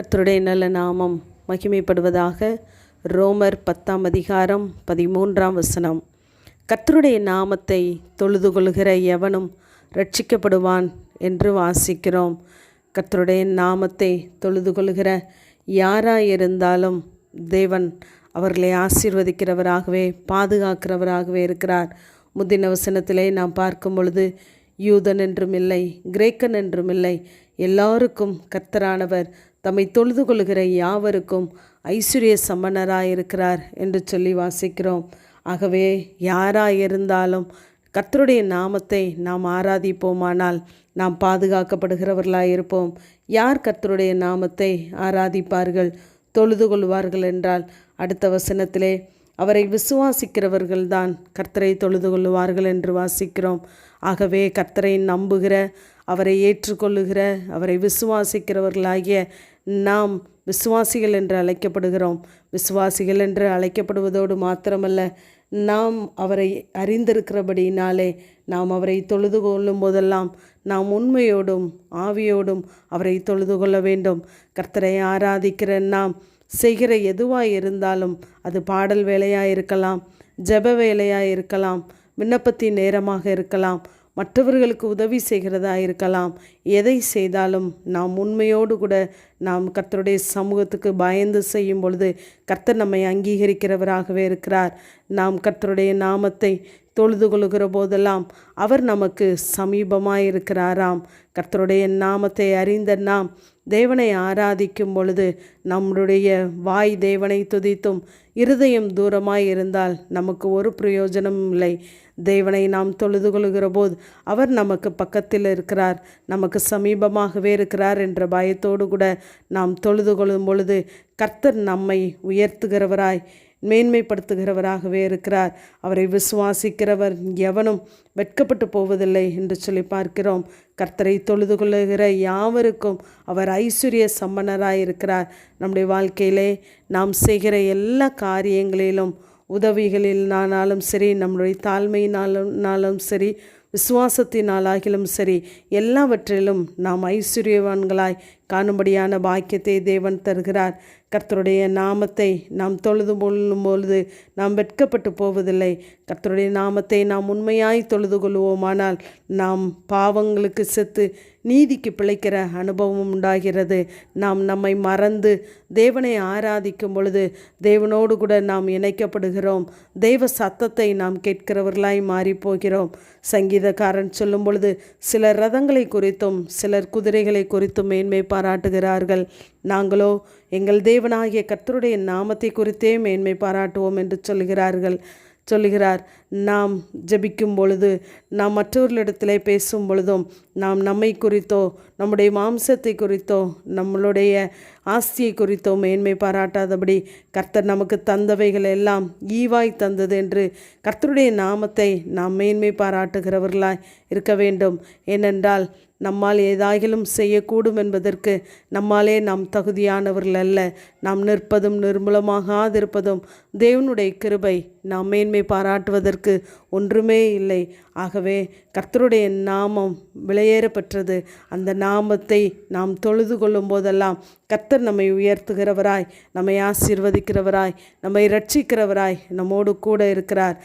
கர்த்தருடைய நல்ல நாமம் மகிமைப்படுவதாக ரோமர் பத்தாம் அதிகாரம் பதிமூன்றாம் வசனம். கர்த்தருடைய நாமத்தை தொழுது கொள்கிற எவனும் ரட்சிக்கப்படுவான் என்று வாசிக்கிறோம். கர்த்தருடைய நாமத்தை தொழுது கொள்கிற யாராயிருந்தாலும் தேவன் அவர்களை ஆசீர்வதிக்கிறவராகவே பாதுகாக்கிறவராகவே இருக்கிறார். முந்தின வசனத்திலே நாம் பார்க்கும் பொழுது யூதன் என்றும் இல்லை கிரேக்கன் என்றும் இல்லை எல்லாருக்கும் கர்த்தரானவர் தம்மை தொழுது கொள்கிற யாவருக்கும் ஐஸ்வர்ய சம்பனராயிருக்கிறார் என்று சொல்லி வாசிக்கிறோம். ஆகவே யாராயிருந்தாலும் கர்த்தருடைய நாமத்தை நாம் ஆராதிப்போமானால் நாம் பாதுகாக்கப்படுகிறவர்களாக இருப்போம் யார் கர்த்தருடைய நாமத்தை ஆராதிப்பார்கள்? தொழுது கொள்வார்கள் என்றால் அடுத்த வசனத்திலே அவரை விசுவாசிக்கிறவர்கள்தான் கர்த்தரை தொழுது கொள்ளுவார்கள் என்று வாசிக்கிறோம். ஆகவே கர்த்தரை நம்புகிற அவரை ஏற்றுக்கொள்ளுகிற அவரை விசுவாசிக்கிறவர்களாகிய நாம் விசுவாசிகள் என்று அழைக்கப்படுகிறோம். விசுவாசிகள் என்று அழைக்கப்படுவதோடு மாத்திரமல்ல நாம் அவரை அறிந்திருக்கிறபடியினாலே நாம் அவரை தொழுது கொள்ளும் போதெல்லாம் நாம் உண்மையோடும் ஆவியோடும் அவரை தொழுது கொள்ள வேண்டும். கர்த்தரை ஆராதிக்கிற நாம் செய்கிற எதுவாக இருந்தாலும் அது பாடல் வேலையாக இருக்கலாம் ஜெப வேலையாக இருக்கலாம் விண்ணப்பத்தின் நேரமாக இருக்கலாம் மற்றவர்களுக்கு உதவி செய்கிறதா இருக்கலாம் எதை செய்தாலும் நாம் உண்மையோடு கூட நாம் கர்த்தருடைய சமூகத்துக்கு பயந்து செய்யும் பொழுது கர்த்தர் நம்மை அங்கீகரிக்கிறவராகவே இருக்கிறார். நாம் கர்த்தருடைய நாமத்தை தொழுது கொள்கிற போதெல்லாம் அவர் நமக்கு சமீபமாக இருக்கிறாராம் கர்த்தருடைய நாமத்தை அறிந்த நாம் தேவனை ஆராதிக்கும் பொழுது நம்முடைய வாய் தேவனை துதித்தும் இருதயம் தூரமாய் இருந்தால் நமக்கு ஒரு பிரயோஜனமும் இல்லை. தேவனை நாம் தொழுது கொள்கிற போது அவர் நமக்கு பக்கத்தில் இருக்கிறார் நமக்கு சமீபமாகவே இருக்கிறார் என்ற பயத்தோடு கூட நாம் தொழுது கொள்ளும் பொழுது கர்த்தர் நம்மை உயர்த்துகிறவராய் மேன்மைப்படுத்துகிறவராகவே இருக்கிறார். அவரை விசுவாசிக்கிறவர் எவனும் வெட்கப்பட்டு போவதில்லை என்று சொல்லி பார்க்கிறோம். கர்த்தரை தொழுது கொள்ளுகிற யாவருக்கும் அவர் ஐஸ்வர்ய சம்பனராக இருக்கிறார். நம்முடைய வாழ்க்கையிலே நாம் செய்கிற எல்லா காரியங்களிலும் உதவிகளினாலும் சரி நம்முடைய தாழ்மையினாலும் சரி விசுவாசத்தினாலாகிலும் சரி எல்லாவற்றிலும் நாம் ஐஸ்வர்யவான்களாய் காணும்படியான பாக்கியத்தை தேவன் தருகிறார். கர்த்தருடைய நாமத்தை நாம் தொழுது கொள்ளும் பொழுது நாம் வெட்கப்பட்டு போவதில்லை. கர்த்தருடைய நாமத்தை நாம் உண்மையாய் தொழுது கொள்வோமானால் நாம் பாவங்களுக்கு செத்து நீதிக்கு பிழைக்கிற அனுபவம் உண்டாகிறது. நாம் நம்மை மறந்து தேவனை ஆராதிக்கும் பொழுது தேவனோடு கூட நாம் இணைக்கப்படுகிறோம். தெய்வ சத்தத்தை நாம் கேட்கிறவர்களாய் மாறிப்போகிறோம். சங்கீதக்காரன் சொல்லும் பொழுது சிலர் ரதங்களை குறித்தும் சிலர் குதிரைகளை குறித்தும் மேன்மை பாராட்டுகிறார்கள். நாங்களோ எங்கள் தேவனாகிய கர்த்தருடைய நாமத்தை குறித்தே மேன்மை பாராட்டுவோம் என்று சொல்கிறார்கள் சொல்லுகிறார் நாம் ஜபிக்கும் பொழுது நாம் மற்றவர்களிடத்திலே பேசும் பொழுதும் நாம் நம்மை குறித்தோ நம்முடைய மாம்சத்தை குறித்தோ நம்மளுடைய ஆஸ்தியை குறித்தோ மேன்மை பாராட்டாதபடி கர்த்தர் நமக்கு தந்தவைகள் எல்லாம் ஈவாய் தந்தது என்று கர்த்தருடைய நாமத்தை நாம் மேன்மை பாராட்டுகிறவர்களாய் இருக்க வேண்டும். ஏனென்றால் நம்மால் ஏதாகிலும் செய்யக்கூடும் என்பதற்கு நம்மாலே நாம் தகுதியானவர்கள் அல்ல. நாம் நிற்பதும் நிர்மூலமாகாதிருப்பதும் தேவனுடைய கிருபை நாம் மேன்மை பாராட்டுவதற்கு ஒன்றுமே இல்லை. ஆகவே கர்த்தருடைய நாமம் விலையேறப்பெற்றது. அந்த நாமத்தை நாம் தொழுது கொள்ளும் போதெல்லாம் கர்த்தர் நம்மை உயர்த்துகிறவராய் நம்மை ஆசீர்வதிக்கிறவராய் நம்மை ரட்சிக்கிறவராய் நம்மோடு கூட இருக்கிறார்.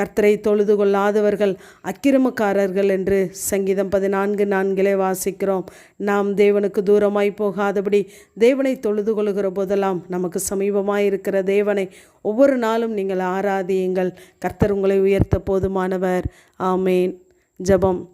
கர்த்தரை தொழுது கொள்ளாதவர்கள் அக்கிரமக்காரர்கள் என்று சங்கீதம் பதினான்கு நான்கிலே வாசிக்கிறோம். நாம் தேவனுக்கு தூரமாய் போகாதபடி தேவனை தொழுது கொள்கிற போதெல்லாம் நமக்கு சமீபமாய் இருக்கிற தேவனை ஒவ்வொரு நாளும் நீங்கள் ஆராதியுங்கள். கர்த்தர் உங்களை உயர்த்த போதுமானவர். ஆமேன். ஜபம்.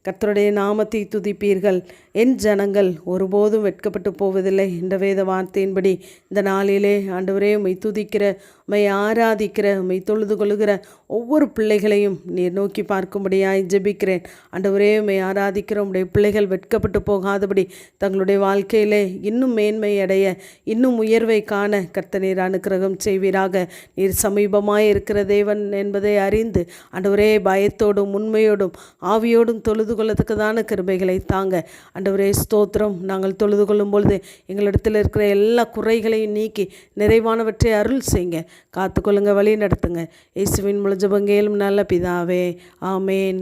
கர்த்தருடைய நாமத்தை துதிப்பீர்கள். என் ஜனங்கள் ஒருபோதும் வெட்கப்பட்டு போவதில்லை. என்ற வேத வார்த்தையின்படி இந்த நாளிலே ஆண்டவரே உமை துதிக்கிற உமை ஆராதிக்கிற உமை தொழுது கொள்கிற ஒவ்வொரு பிள்ளைகளையும் நீர் நோக்கி பார்க்கும்படியாய் ஜெபிக்கிறேன். ஆண்டவரே உமை ஆராதிக்கிற உடைய பிள்ளைகள் வெட்கப்பட்டு போகாதபடி தங்களுடைய வாழ்க்கையிலே இன்னும் மேன்மை அடைய இன்னும் உயர்வை காண கர்த்த நீர் அனுக்கிரகம் செய்வீராக. நீர் சமீபமாய் இருக்கிற தேவன் என்பதை அறிந்து ஆண்டவரே பயத்தோடும் உண்மையோடும் ஆவியோடும் தொழுது கொள்ளத்தக்கதான கிருபைகளை தாங்க. அண்டவரே ஸ்தோத்திரம். நாங்கள் தொழுது கொள்ளும் பொழுது எங்களிடத்தில் இருக்கிற எல்லா குறைகளையும் நீக்கி நிறைவானவற்றை அருள் செய்யுங்க. காத்துக்கொள்ளுங்க வழி நடத்துங்க. இயேசுவின் முழு பங்கேலும் நல்ல பிதாவே. ஆமேன்.